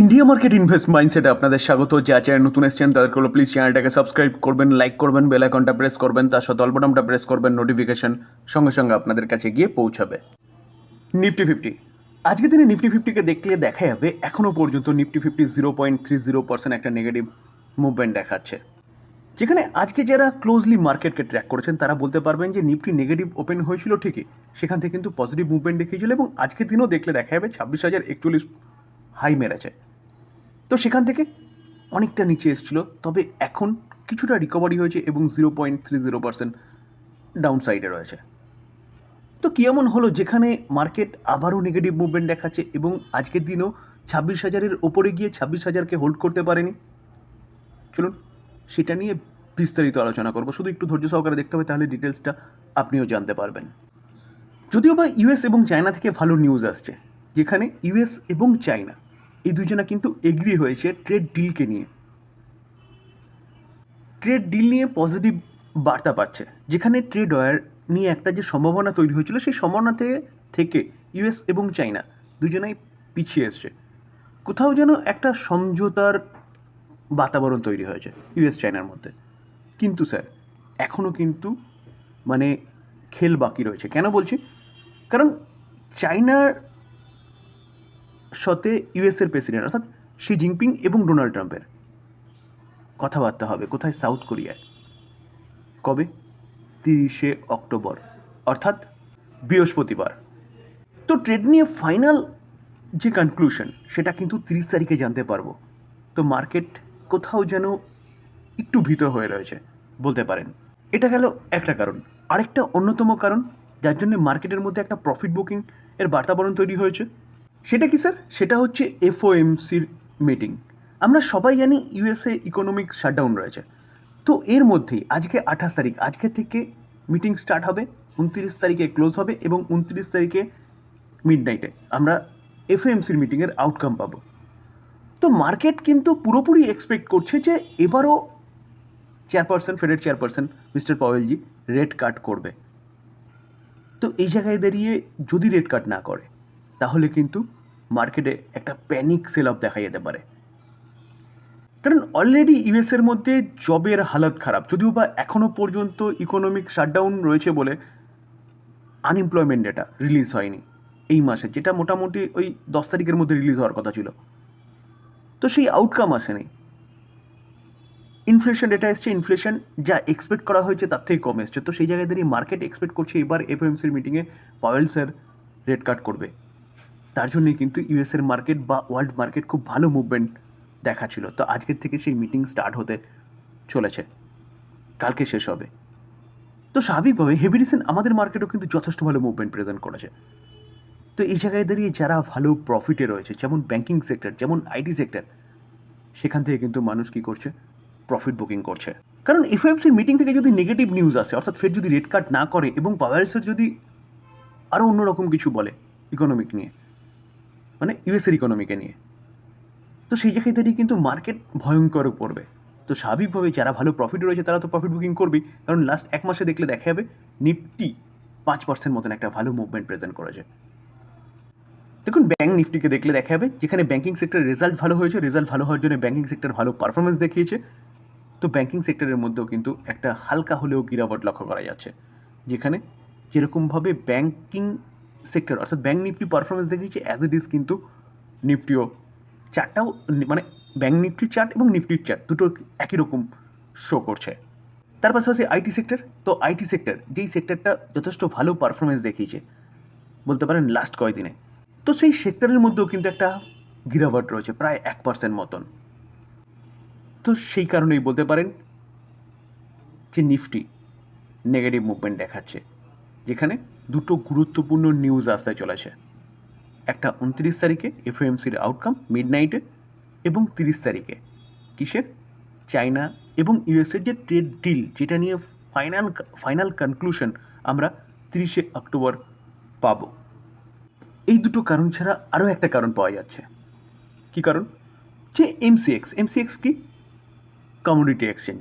India market invest মাইন্ডসেটে আপনাদের স্বাগত। যা চ্যানেল নতুন এসছেন, তাদেরকে হলো প্লিজ চ্যানেলটাকে সাবস্ক্রাইব করবেন লাইক করবেন বেল আইকনটা প্রেস করবেন, তার সাথে অল্পটামটা প্রেস করবেন নোটিফিকেশন সঙ্গে সঙ্গে আপনাদের কাছে গিয়ে পৌঁছাবে। নিফটি ফিফটি আজকে দিনে নিফটি ফিফটিকে দেখলে দেখা যাবে এখনও পর্যন্ত Nifty fifty zero point three zero percent একটা নেগেটিভ মুভমেন্ট দেখাচ্ছে। যেখানে আজকে যারা ক্লোজলি মার্কেটকে ট্র্যাক করেছেন, তারা বলতে পারবেন যে নিফটি নেগেটিভ ওপেন হয়েছিল ঠিকই, সেখান থেকে কিন্তু পজিটিভ মুভমেন্ট দেখিয়েছিল এবং আজকের দিনও দেখলে দেখা যাবে ছাব্বিশ হাজার একচল্লিশ হাই মেরেছে। তো সেখান থেকে অনেকটা নিচে এসেছিল, তবে এখন কিছুটা রিকভারি হয়েছে এবং zero point three zero percent down সাইডে রয়েছে। তো কী এমন হলো যেখানে মার্কেট আবারও নেগেটিভ মুভমেন্ট দেখাচ্ছে এবং আজকের দিনও ছাব্বিশ হাজারের ওপরে গিয়ে ছাব্বিশ হাজারকে হোল্ড করতে পারেনি? চলুন সেটা নিয়ে বিস্তারিত আলোচনা করব। শুধু একটু ধৈর্য সহকারে দেখতে হবে, তাহলে ডিটেলসটা আপনিও জানতে পারবেন। যদিও বা ইউএস এবং চায়না থেকে ভালো নিউজ আসছে, যেখানে ইউএস এবং চায়না এই দুজনা কিন্তু এগ্রি হয়েছে ট্রেড ডিলকে নিয়ে। ট্রেড ডিল নিয়ে পজিটিভ বার্তা পাচ্ছে। যেখানে ট্রেড ওয়ার নিয়ে একটা যে সম্ভাবনা তৈরি হয়েছিল, সেই সম্ভাবনা থেকে ইউএস এবং চায়না দুজনেই পিছিয়ে এসছে। কোথাও যেন একটা সমঝোতার বাতাবরণ তৈরি হয়েছে ইউএস চায়নার মধ্যে। কিন্তু স্যার এখনও কিন্তু মানে খেল বাকি রয়েছে। কেন বলছি? কারণ চায়নার সাথে ইউএসের প্রেসিডেন্ট, অর্থাৎ শি জিনপিং এবং ডোনাল্ড ট্রাম্পের। কথাবার্তা হবে কোথায়? সাউথ কোরিয়ায়। কবে? তিরিশে অক্টোবর, অর্থাৎ বৃহস্পতিবার। তো ট্রেড নিয়ে ফাইনাল যে কনক্লুশন, সেটা কিন্তু তিরিশ তারিখে জানতে পারব। তো মার্কেট কোথাও যেন একটু ভীত হয়ে রয়েছে, বলতে পারেন। এটা গেল একটা কারণ। আরেকটা অন্যতম কারণ, যার জন্য মার্কেটের মধ্যে একটা প্রফিট বুকিং এর বার্তাবরণ তৈরি হয়েছে। সেটা কি স্যার? সেটা হচ্ছে এফওএমসির মিটিং আমরা সবাই জানি ইউএসএ ইকোনমিক শাটডাউন রয়েছে। তো এর মধ্যেই আজকে আঠাশ তারিখ, আজকে থেকে মিটিং স্টার্ট হবে, উনত্রিশ তারিখে ক্লোজ হবে এবং উনত্রিশ তারিখে মিড নাইটে আমরা এফওএমসির মিটিংয়ের আউটকাম পাবো। তো মার্কেট কিন্তু পুরোপুরি এক্সপেক্ট করছে যে এবারও চেয়ারপারসন ফেডের চেয়ারপারসন মিস্টার পাওয়েলজি রেড কাট করবে। তো এই জায়গায় দাঁড়িয়ে যদি রেড কাট না করে তাহলে কিন্তু মার্কেটে একটা প্যানিক সেল অফ দেখা যেতে পারে। কারণ অলরেডি ইউএসের মধ্যে জবের হালত খারাপ, যদিও বা এখনও পর্যন্ত ইকোনমিক শাটডাউন রয়েছে বলে আনএমপ্লয়মেন্ট ডেটা রিলিজ হয়নি এই মাসে, যেটা মোটামুটি ওই দশ তারিখের মধ্যে রিলিজ হওয়ার কথা ছিল। তো সেই আউটকাম আসেনি। ইনফ্লেশন ডেটা এসছে ইনফ্লেশন যা এক্সপেক্ট করা হয়েছে তার থেকে কম এসছে। তো সেই জায়গায় দাঁড়িয়ে মার্কেট এক্সপেক্ট করছে, এবার এফএমসির মিটিংয়ে পাওয়েল স্যার রেড কাট করবে। তার জন্যই কিন্তু ইউএসের মার্কেট বা ওয়ার্ল্ড মার্কেট খুব ভালো মুভমেন্ট দেখাচ্ছিল তো আজকের থেকে সেই মিটিং স্টার্ট হতে চলেছে। কালকে শেষ হবে। তো স্বাভাবিকভাবে হেভি রিসেন্ট আমাদের মার্কেটও কিন্তু যথেষ্ট ভালো মুভমেন্ট প্রেজেন্ট করেছে। তো এই জায়গায় দাঁড়িয়ে যারা ভালো প্রফিটে রয়েছে, যেমন ব্যাঙ্কিং সেক্টর যেমন আইটি সেক্টর সেখান থেকে কিন্তু মানুষ কী করছে? প্রফিট বুকিং করছে। কারণ এফএমসির মিটিং থেকে যদি নেগেটিভ নিউজ আসে, অর্থাৎ ফের যদি রেড কার্ড না করে এবং পাওয়ালসের যদি আরও অন্যরকম কিছু বলে ইকোনমিক নিয়ে মানে ইউএসের ইকোনমিকে নিয়ে। তো সেই জায়গায় দাঁড়িয়ে কিন্তু মার্কেট ভয়ঙ্কর পড়বে। তো স্বাভাবিকভাবে যারা ভালো প্রফিট রয়েছে, তারা তো প্রফিট বুকিং করবেই। কারণ লাস্ট এক মাসে দেখলে দেখা যাবে নিফটি পাঁচ পার্সেন্ট মতন একটা ভালো মুভমেন্ট প্রেজেন্ট করেছে। দেখুন ব্যাঙ্ক নিফটিকে দেখলে দেখা যাবে, যেখানে ব্যাঙ্কিং সেক্টরের রেজাল্ট ভালো হয়েছে রেজাল্ট ভালো হওয়ার জন্য ব্যাঙ্কিং সেক্টর ভালো পারফরমেন্স দেখিয়েছে। তো ব্যাঙ্কিং সেক্টরের মধ্যেও কিন্তু একটা হালকা হলেও গিরাবট লক্ষ্য করা যাচ্ছে। যেখানে যেরকমভাবে ব্যাঙ্কিং সেক্টর অর্থাৎ ব্যাঙ্ক নিফটি পারফরমেন্স দেখিয়েছে অ্যাজ ইট ইজ কিন্তু নিফটিও চারটাও মানে ব্যাঙ্ক নিফটির চার্ট এবং নিফটির চার্ট দুটো একই রকম শো করছে। তার পাশাপাশি আইটি সেক্টর তো আইটি সেক্টর যেই সেক্টরটা যথেষ্ট ভালো পারফরমেন্স দেখিয়েছে, বলতে পারেন লাস্ট কয়েকদিনে তো সেই সেক্টরের মধ্যেও কিন্তু একটা গিরাবট রয়েছে, প্রায় এক পার্সেন্ট মতন। তো সেই কারণেই বলতে পারেন যে নিফটি নেগেটিভ মুভমেন্ট দেখাচ্ছে। যেখানে দুটো গুরুত্বপূর্ণ নিউজ আসতে চলেছে। একটা উনত্রিশ তারিখে এফওএমসির আউটকাম মিড নাইটে এবং তিরিশ তারিখে। কিসের? চায়না এবং ইউএসের যে ট্রেড ডিল যেটা নিয়ে ফাইনাল ফাইনাল কনক্লুশন আমরা তিরিশে অক্টোবর পাব। এই দুটো কারণ ছাড়া আরও একটা কারণ পাওয়া যাচ্ছে। কি কারণ? যে এমসিএক্স এমসিএক্স কি? কমোডিটি এক্সচেঞ্জ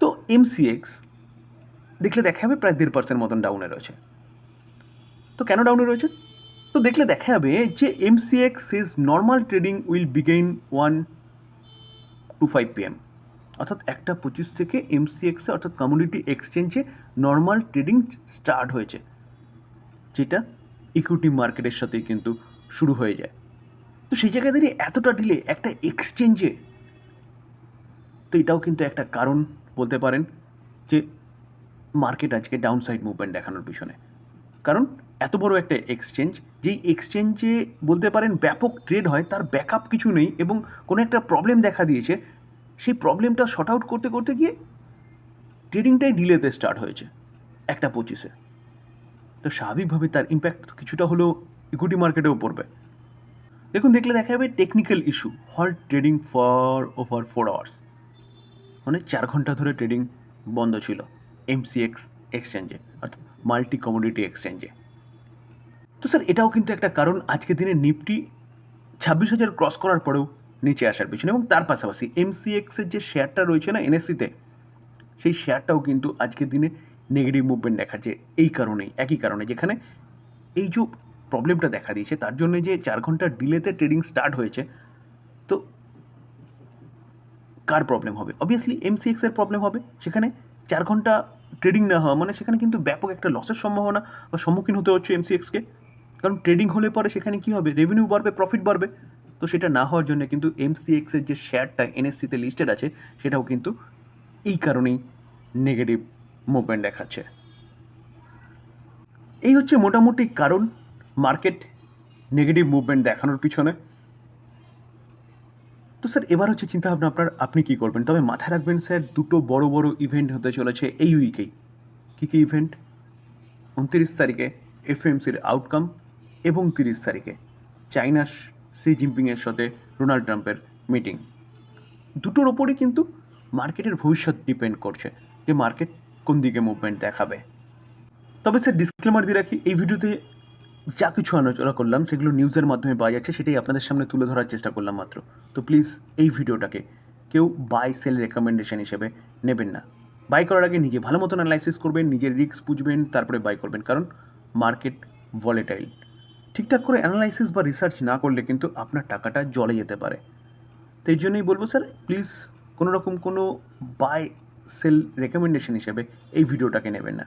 তো এমসিএক্স দেখলে দেখা যাবে প্রায় দেড় পার্সেন্ট মতন ডাউনে রয়েছে। তো কেন ডাউনে রয়েছে? তো দেখলে দেখা যাবে যে MCX is normal trading will begin one two five PM অর্থাৎ একটা পঁচিশ থেকে এমসিএক্সে অর্থাৎ কমিউনিটি এক্সচেঞ্জে নর্মাল ট্রেডিং স্টার্ট হয়েছে। যেটা ইকুইটি মার্কেটের সাথেই কিন্তু শুরু হয়ে যায়। তো সেই জায়গায় দাঁড়িয়ে এতটা ডিলে একটা এক্সচেঞ্জে তো এটাও কিন্তু একটা কারণ বলতে পারেন যে মার্কেট আজকে ডাউন সাইড মুভমেন্ট দেখানোর পিছনে। কারণ এত বড় একটা এক্সচেঞ্জ যেই এক্সচেঞ্জে বলতে পারেন ব্যাপক ট্রেড হয়, তার ব্যাকআপ কিছু নেই এবং কোনো একটা প্রবলেম দেখা দিয়েছে, সেই প্রবলেমটা শর্ট আউট করতে করতে গিয়ে ট্রেডিংটাই ডিলেতে স্টার্ট হয়েছে একটা পঁচিশে। তো স্বাভাবিকভাবে তার ইম্প্যাক্ট কিছুটা হলেও ইকুইটি মার্কেটেও পড়বে। দেখুন, দেখলে দেখা যাবে technical issue halt trading for over four hours মানে চার ঘণ্টা ধরে ট্রেডিং বন্ধ ছিল। এমসিএক্স এক্সচেঞ্জে অর্থাৎ মাল্টি কমোডিটি এক্সচেঞ্জে তো স্যার, এটাও কিন্তু একটা কারণ, আজকে দিনে নিফটি ছাব্বিশ হাজার ক্রস করার পরেও নিচে আসার পিছনে এবং তার পাশাপাশি এমসিএক্সের যে শেয়ারটা রয়েছে না এনএসসিতে সেই শেয়ারটাও কিন্তু আজকের দিনে নেগেটিভ মুভমেন্ট দেখাচ্ছে এই কারণেই, একই কারণে, যেখানে এই যে প্রবলেমটা দেখা দিয়েছে, তার জন্য যে চার ঘণ্টা ডিলেতে ট্রেডিং স্টার্ট হয়েছে, তো কার প্রবলেম হবে? অবভিয়াসলি এমসিএক্স এর প্রবলেম হবে, সেখানে চার ঘণ্টা ট্রেডিং না হওয়া মানে সেখানে কিন্তু ব্যাপক একটা লসের সম্ভাবনা বা সম্মুখীন হতে হচ্ছে এমসিএক্সকে কারণ ট্রেডিং হলে পরে সেখানে কী হবে? রেভিনিউ বাড়বে প্রফিট বাড়বে। তো সেটা না হওয়ার জন্য কিন্তু এমসিএক্সের যে শেয়ারটা এনএসসিতে লিস্টেড আছে, সেটাও কিন্তু এই কারণেই নেগেটিভ মুভমেন্ট দেখাচ্ছে। এই হচ্ছে মোটামুটি কারণ মার্কেট নেগেটিভ মুভমেন্ট দেখানোর পিছনে। তো স্যার, এবার হচ্ছে চিন্তাভাবনা আপনার, আপনি কী করবেন? তবে মাথায় রাখবেন স্যার, দুটো বড় বড় ইভেন্ট হতে চলেছে এই উইকেই কী কী ইভেন্ট উনত্রিশ তারিখে এফএমসির আউটকাম এবং তিরিশ তারিখে চাইনা সি জিনপিংয়ের সাথে ডোনাল্ড ট্রাম্পের মিটিং দুটোর ওপরই কিন্তু মার্কেটের ভবিষ্যৎ ডিপেন্ড করছে যে মার্কেট কোন দিকে মুভমেন্ট দেখাবে। তবে স্যার ডিসক্লেমার দিয়ে রাখি, এই ভিডিওতে যা কিছু আলোচনা করলাম, সেগুলো নিউজের মাধ্যমে পাওয়া যাচ্ছে, সেটাই আপনাদের সামনে তুলে ধরার চেষ্টা করলাম মাত্র। তো প্লিজ এই ভিডিওটাকে কেউ বাই সেল রেকমেন্ডেশন হিসেবে নেবেন না। বাই করার আগে নিজে ভালো মতন অ্যানালাইসিস করবেন, নিজের রিস্ক বুঝবেন, তারপরে বাই করবেন, কারণ মার্কেট ভলেটাইল ঠিকঠাক করে অ্যানালাইসিস বা রিসার্চ না করলে কিন্তু আপনার টাকাটা জলে যেতে পারে। তো এই জন্যই বলব স্যার প্লিজ কোনো রকম কোনো বাই সেল রেকমেন্ডেশন হিসেবে এই ভিডিওটাকে নেবেন না।